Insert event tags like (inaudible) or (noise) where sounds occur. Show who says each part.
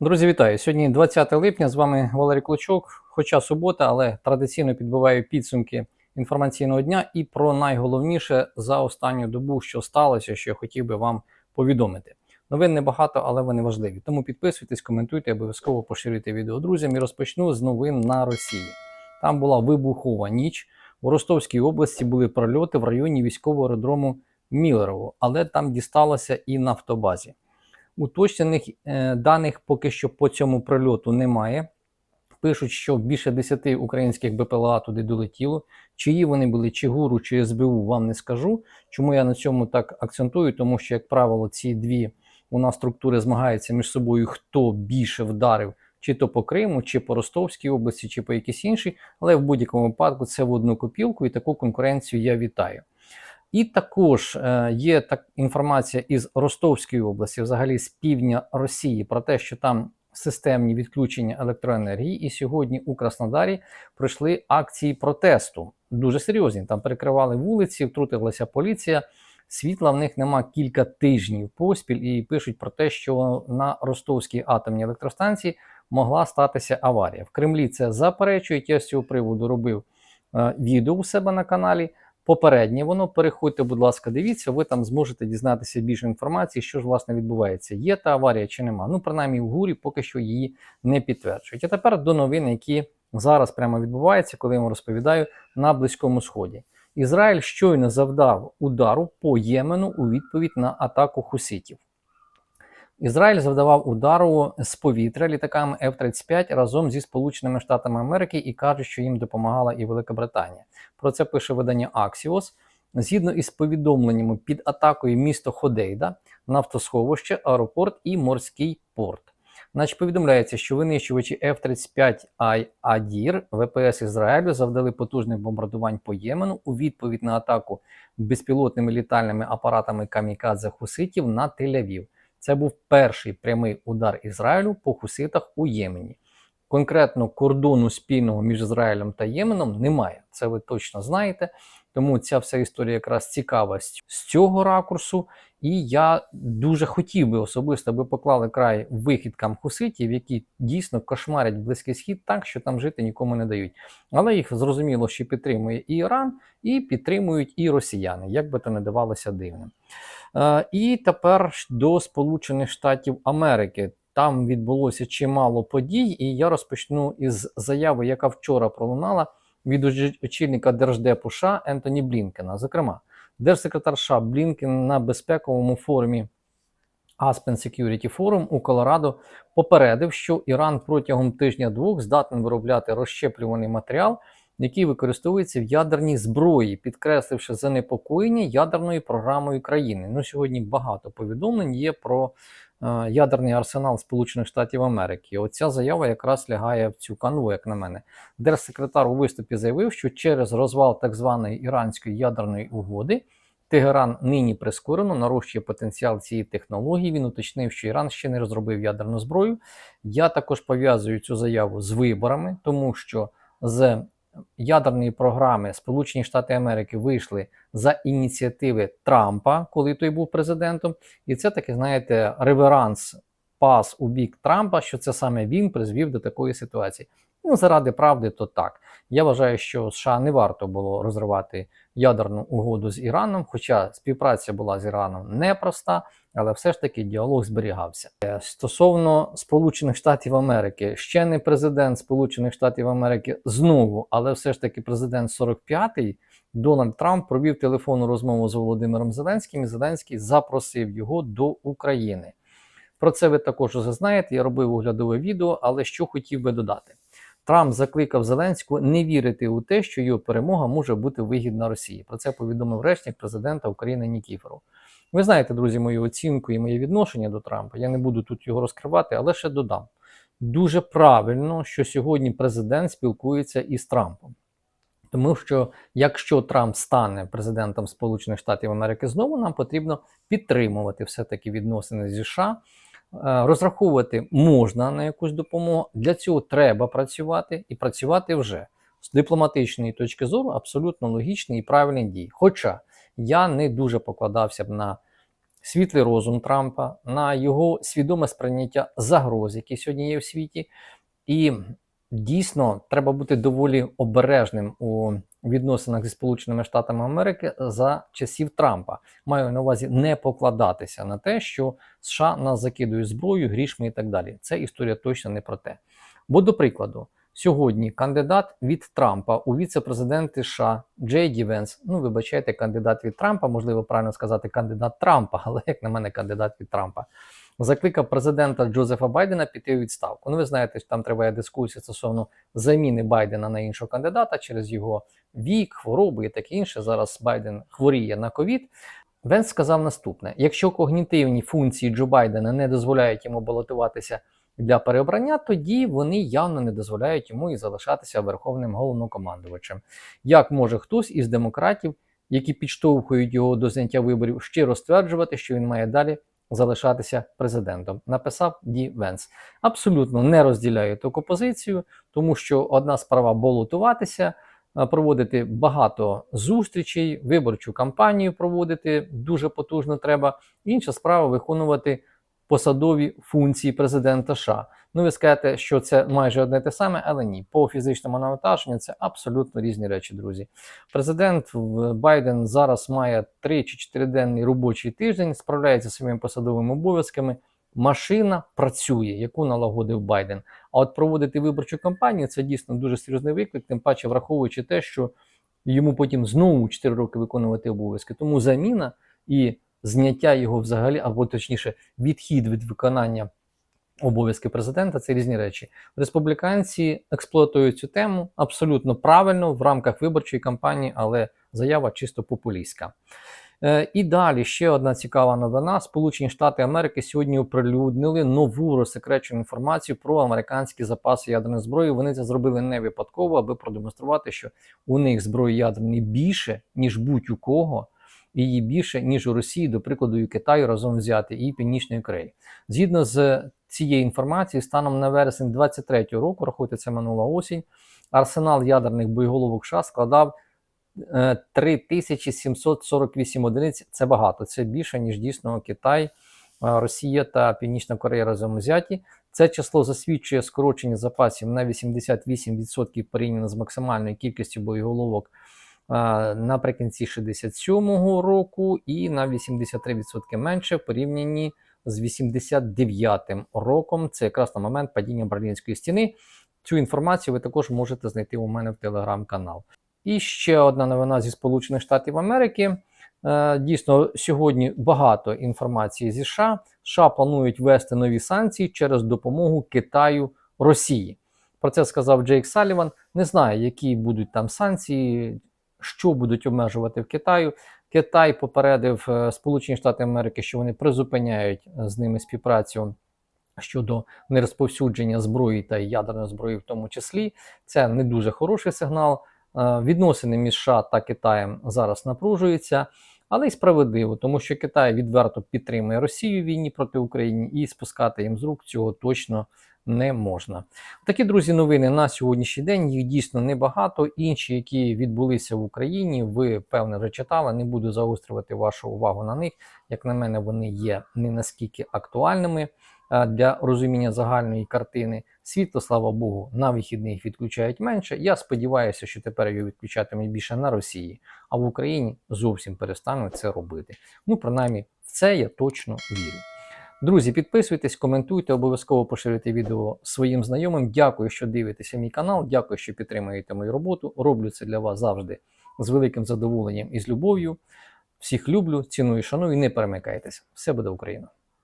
Speaker 1: Друзі, вітаю! Сьогодні 20 липня. З вами Валерій Клочок. Хоча субота, але традиційно підбиваю підсумки інформаційного дня і про найголовніше за останню добу, що сталося, що я хотів би вам повідомити. Новин небагато, але вони важливі. Тому підписуйтесь, коментуйте, обов'язково поширюйте відео друзям. І розпочну з новин на Росії. Там була вибухова ніч. У Ростовській області були прольоти в районі військового аеродрому Мілерово, але там дісталося і нафтобазі. Уточнених е, даних поки що по цьому прильоту немає. Пишуть, що більше 10 українських БПЛА туди долетіло. Чиї вони були, чи ГУРу, чи СБУ, вам не скажу. Чому я на цьому так акцентую? Тому що, як правило, ці дві у нас структури змагаються між собою, хто більше вдарив, чи то по Криму, чи по Ростовській області, чи по якійсь іншій. Але в будь-якому випадку це в одну копілку, і таку конкуренцію я вітаю. І також е, є так інформація із Ростовської області, взагалі з півдня Росії, про те, що там системні відключення електроенергії, і сьогодні у Краснодарі пройшли акції протесту. Дуже серйозні. Там перекривали вулиці, втрутилася поліція. Світла в них нема кілька тижнів поспіль, і пишуть про те, що на Ростовській атомній електростанції могла статися аварія. В Кремлі це заперечують. Я з цього приводу робив е, відео у себе на каналі. Попереднє воно переходьте, будь ласка, дивіться, ви там зможете дізнатися більше інформації, що ж власне відбувається. Є та аварія чи нема. Ну, принаймні, в гурі поки що її не підтверджують. А тепер до новин, які зараз прямо відбуваються, коли я вам розповідаю на Близькому Сході. Ізраїль щойно завдав удару по Ємену у відповідь на атаку хуситів. Ізраїль завдавав удару з повітря літаками F-35 разом зі Сполученими Штатами Америки і каже, що їм допомагала і Велика Британія. Про це пише видання Axios. Згідно із повідомленнями під атакою місто Ходейда, нафтосховище, аеропорт і морський порт. Значить, повідомляється, що винищувачі F-35 Адір ВПС Ізраїлю завдали потужних бомбардувань по Ємену у відповідь на атаку безпілотними літальними апаратами камікадзе хуситів на Тель-Авів. Це був перший прямий удар Ізраїлю по хуситах у Ємені. Конкретно кордону спільного між Ізраїлем та Єменом немає. Це ви точно знаєте. Тому ця вся історія якраз цікава з цього ракурсу. І я дуже хотів би особисто, аби поклали край вихідкам хуситів, які дійсно кошмарять Близький Схід так, що там жити нікому не дають. Але їх зрозуміло, що підтримує і Іран, і підтримують і росіяни, як би то не давалося дивним. Е, і тепер до Сполучених Штатів Америки. Там відбулося чимало подій, і я розпочну із заяви, яка вчора пролунала від очільника Держдепу США Ентоні Блінкена. Зокрема, держсекретар США Блінкен на безпековому форумі Aspen Security Forum у Колорадо попередив, що Іран протягом тижня-двох здатний виробляти розщеплюваний матеріал, який використовується в ядерній зброї, підкресливши занепокоєння ядерною програмою країни. Ну сьогодні багато повідомлень є про ядерний арсенал Сполучених Штатів Америки. Оця заява якраз лягає в цю канву, як на мене. Держсекретар у виступі заявив, що через розвал так званої іранської ядерної угоди. Тегеран нині прискорено нарощує потенціал цієї технології. Він уточнив, що Іран ще не розробив ядерну зброю. Я також пов'язую цю заяву з виборами, тому що з ядерної програми Сполучені Штати Америки вийшли за ініціативи Трампа, коли той був президентом, і це таки, знаєте, реверанс пас у бік Трампа, що це саме він призвів до такої ситуації. Ну, заради правди, то так. Я вважаю, що США не варто було розривати ядерну угоду з Іраном, хоча співпраця була з Іраном непроста, але все ж таки діалог зберігався. Е, Стосовно Сполучених Штатів Америки, ще не президент Сполучених Штатів Америки знову, але все ж таки президент 45-й Дональд Трамп провів телефонну розмову з Володимиром Зеленським, і Зеленський запросив його до України. Про це ви також вже знаєте. Я робив оглядове відео, але що хотів би додати. Трамп закликав Зеленського не вірити у те, що його перемога може бути вигідна Росії. Про це повідомив речник президента України Нікіфоров. Ви знаєте, друзі, мою оцінку і моє відношення до Трампа. Я не буду тут його розкривати, але ще додам. Дуже правильно, що сьогодні президент спілкується із Трампом. Тому що якщо Трамп стане президентом Сполучених Штатів Америки знову, нам потрібно підтримувати все-таки відносини зі США. Е, розраховувати можна на якусь допомогу. Для цього треба працювати і працювати вже з дипломатичної точки зору абсолютно логічні і правильні дії. Хоча я не дуже покладався б на світлий розум Трампа, на його свідоме сприйняття загроз, які сьогодні є в світі. І дійсно треба бути доволі обережним у відносинах зі Сполученими Штатами Америки за часів Трампа. Маю на увазі не покладатися на те, що США нас закидують зброю, грішми і так далі. Це історія точно не про те. Бо, до прикладу, сьогодні кандидат від Трампа у віце-президенти США Джей Ді Венс, ну вибачайте, кандидат від Трампа, можливо, правильно сказати кандидат Трампа, (laughs) але як на мене, кандидат від Трампа. Закликав президента Джозефа Байдена піти у відставку. Ну, ви знаєте, там триває дискусія стосовно заміни Байдена на іншого кандидата через його вік, хворобу і таке інше. Зараз Байден хворіє на ковід. Венс сказав наступне: якщо когнітивні функції Джо Байдена не дозволяють йому балотуватися для переобрання, тоді вони явно не дозволяють йому і залишатися верховним головнокомандувачем. Як може хтось із демократів, які підштовхують його до зняття виборів, щиро стверджувати, що він має далі залишатися президентом? Написав Ді Венс. Абсолютно не розділяю таку позицію, тому що одна справа балотуватися. е, Проводити багато зустрічей, виборчу кампанію проводити дуже потужно треба. Інша справа виконувати посадові функції президента США. Ну, ви скажете, що це майже одне те саме, але ні. По фізичному навантаженню це абсолютно різні речі, друзі. Президент Байден зараз має 3 чи 4 денний робочий тиждень, справляється своїми посадовими обов'язками. Машина працює, яку налагодив Байден. А от проводити виборчу кампанію це дійсно дуже серйозний виклик, тим паче враховуючи те, що йому потім знову 4 роки виконувати обов'язки. Тому заміна і зняття його взагалі, або точніше, відхід від виконання обов'язки президента це різні речі. Республіканці експлуатують цю тему абсолютно правильно в рамках виборчої кампанії, але заява чисто популістська. Е, і далі ще одна цікава новина: Сполучені Штати Америки сьогодні оприлюднили нову розсекречену інформацію про американські запаси ядерної зброї. Вони це зробили не випадково, аби продемонструвати, що у них зброї ядерної більше ніж будь-у кого, її більше ніж у Росії, до прикладу, і Китаю разом взяти і Північної Кореї. Згідно з цією інформацією, станом на вересень 23-го року, рахуйте, це минула осінь, арсенал ядерних боєголовок США складав е, 3748 одиниць. Це багато, це більше, ніж дійсно Китай, е, Росія та Північна Корея разом взяті. Це число засвідчує скорочення запасів на 88% порівняно з максимальною кількістю боєголовок е, наприкінці 67-го року і на 83% менше в порівнянні з 89-м роком. Це якраз на момент падіння Берлінської стіни. Цю інформацію ви також можете знайти у мене в телеграм-канал. І ще одна новина зі Сполучених Штатів Америки. Е, Дійсно, сьогодні багато інформації зі США. США планують ввести нові санкції через допомогу Китаю Росії. Про це сказав Джейк Саліван. Не знаю, які будуть там санкції, що будуть обмежувати в Китаю. Китай попередив е, Сполучені Штати Америки, що вони призупиняють е, з ними співпрацю щодо нерозповсюдження зброї та ядерної зброї, в тому числі. Це не дуже хороший сигнал. Е, Відносини між США та Китаєм зараз напружуються, але й справедливо, тому що Китай відверто підтримує Росію в війні проти України і спускати їм з рук цього точно не можна. Такі друзі, новини на сьогоднішній день. Їх дійсно небагато. Інші, які відбулися в Україні, ви певне вже читали. Не буду загострювати вашу увагу на них. Як на мене, вони є не наскільки актуальними е, для розуміння загальної картини. Світло, слава Богу, на вихідних відключають менше. Я сподіваюся, що тепер його відключатимуть більше на Росії, а в Україні зовсім перестануть це робити. Ну, принаймні, в це я точно вірю. Друзі, підписуйтесь, коментуйте, обов'язково поширюйте відео своїм знайомим. Дякую, що дивитеся мій канал. Дякую, що підтримуєте мою роботу. Роблю це для вас завжди з великим задоволенням і з любов'ю. Всіх люблю, ціную, шаную. Не перемикайтеся. Все буде Україна!